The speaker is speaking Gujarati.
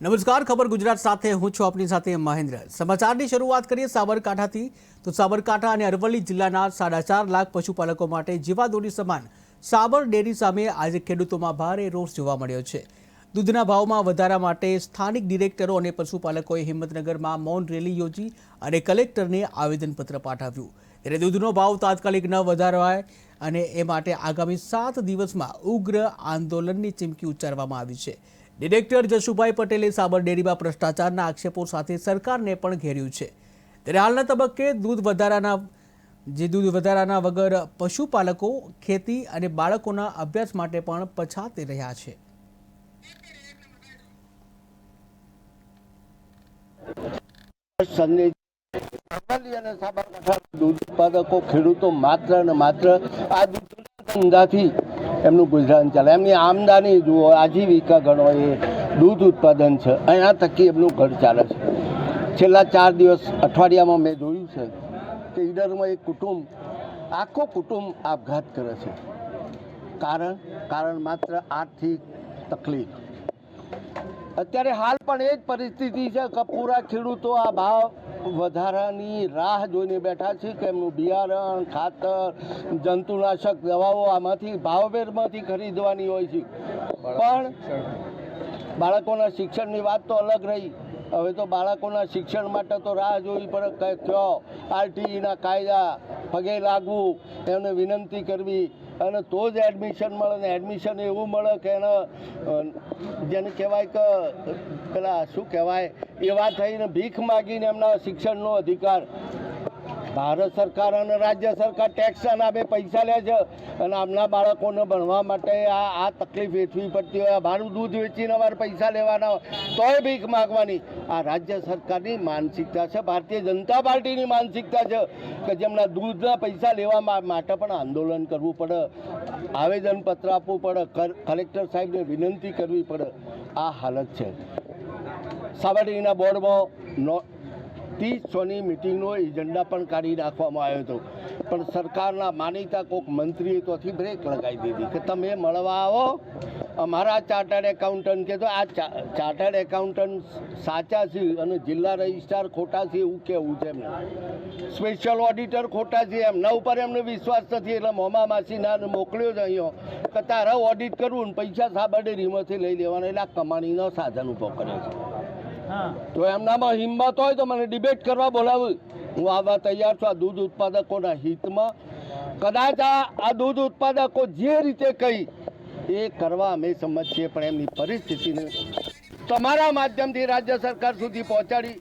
નમસ્કાર, ખબર ગુજરાત સાથે, હું છું આપની સાથે મહેન્દ્ર. સમાચારની શરૂઆત કરીએ સાબરકાંઠાથી. તો સાબરકાંઠા અને અરવલ્લી જિલ્લાના સાડા ચાર લાખ પશુપાલકો માટે જીવાદોરી સમાન સાબર ડેરી સામે આજે ખેડૂતોમાં ભારે રોષ જોવા મળ્યો છે. દૂધના ભાવમાં વધારા માટે સ્થાનિક ડિરેક્ટરો અને પશુપાલકોએ હિંમતનગરમાં મૌન રેલી યોજી અને કલેક્ટરને આવેદનપત્ર પાઠવ્યું. ત્યારે દૂધનો ભાવ તાત્કાલિક ન વધારવાય અને એ માટે આગામી સાત દિવસમાં ઉગ્ર આંદોલનની ચીમકી ઉચ્ચારવામાં આવી છે. ડિરેક્ટર જશુભાઈ પટેલે સાબર ડેરીમાં ભ્રષ્ટાચારના આક્ષેપો સાથે સરકારને પણ ઘેર્યું છે. ત્યારે હાલના તબક્કે દૂધ વધારાના જે દૂધ વધારાના વગર પશુપાલકો, ખેતી અને બાળકોના અભ્યાસ માટે પણ પછાતી રહ્યા છે. અને સાબરકાંઠા દૂધ ઉત્પાદકો ખેડૂતો માત્ર ને માત્ર આ દૂધ ધંધાથી એમનું ગુજરાન ચાલે. એમની આમદાની જુઓ આજીવિકા ગણો એ દૂધ ઉત્પાદન છે. અહીંયા થકી એમનું ઘર ચાલે છે. છેલ્લા ચાર દિવસ અઠવાડિયામાં મેં જોયું છે કે ઈડરમાં એક કુટુંબ, આખો કુટુંબ આપઘાત કરે છે. કારણ કારણ માત્ર આર્થિક તકલીફ. અત્યારે હાલ પણ એ જ પરિસ્થિતિ છે કે પૂરા ખેડૂતો આ ભાવ વધારાની રાહ જોઈને બેઠા છે કે એમનું બિયારણ, ખાતર, જંતુનાશક દવાઓ આમાંથી ભાવભેરમાંથી ખરીદવાની હોય છે. પણ બાળકોના શિક્ષણની વાત તો અલગ રહી. હવે તો બાળકોના શિક્ષણ માટે તો રાહ જોવી પડે કયો આરટીઈના કાયદા પગે લાગવું, એમને વિનંતી કરવી. અને તો જ એડમિશન મળે ને એડમિશન એવું મળે કે એને જેને કહેવાય કે, પેલા શું કહેવાય? એવા થઈને ભીખ માગીને એમના શિક્ષણનો અધિકાર ભારત સરકાર અને રાજ્ય સરકાર ટેક્સ આપે પૈસા લે છે અને આમના બાળકોને ભણવા માટે આ આ તકલીફ વેઠવી પડતી હોય મારું દૂધ વેચીને અમારે પૈસા લેવાના હોય, તોય ભીખ માગવાની. આ રાજ્ય સરકારની માનસિકતા છે, ભારતીય જનતા પાર્ટીની માનસિકતા છે કે જેમના દૂધના પૈસા લેવા માટે પણ આંદોલન કરવું પડે, આવેદનપત્ર આપવું પડે કલેક્ટર સાહેબને વિનંતી કરવી પડે. આ હાલત છે. સાબરડીના બોર્ડમાં નો ત્રીસ સોની મિટિંગનો એજન્ડા પણ કાઢી નાખવામાં આવ્યો હતો. પણ સરકારના માનીતા કોઈક મંત્રીએ તોથી બ્રેક લગાવી દીધી કે તમે મળવા આવો. અમારા ચાર્ટર્ડ એકાઉન્ટન્ટ કે તો આ ચાર્ટર્ડ એકાઉન્ટન્ટ સાચા છે અને જિલ્લા રજિસ્ટ્રાર ખોટા છે એવું કેવું છે એમને. સ્પેશિયલ ઓડિટર ખોટા છે એમના ઉપર એમને વિશ્વાસ નથી. એટલે મોમા માસીના મોકલ્યો છે અહીંયા કે તારા ઓડિટ કરવું ને પૈસા સાબરડેરીમાંથી લઈ લેવાના. એટલે આ કમાણીનો સાધન ઊભો કર્યો છે. તો એમનામાં હિંમત હોય તો મને ડિબેટ કરવા બોલાવું. હું આવવા તૈયાર છું. આ દૂધ ઉત્પાદકોના હિતમાં. કદાચ આ દૂધ ઉત્પાદકો જે રીતે કહી એ કરવા અમે સંમત છીએ, પણ એમની પરિસ્થિતિને તમારા માધ્યમથી રાજ્ય સરકાર સુધી પહોંચાડી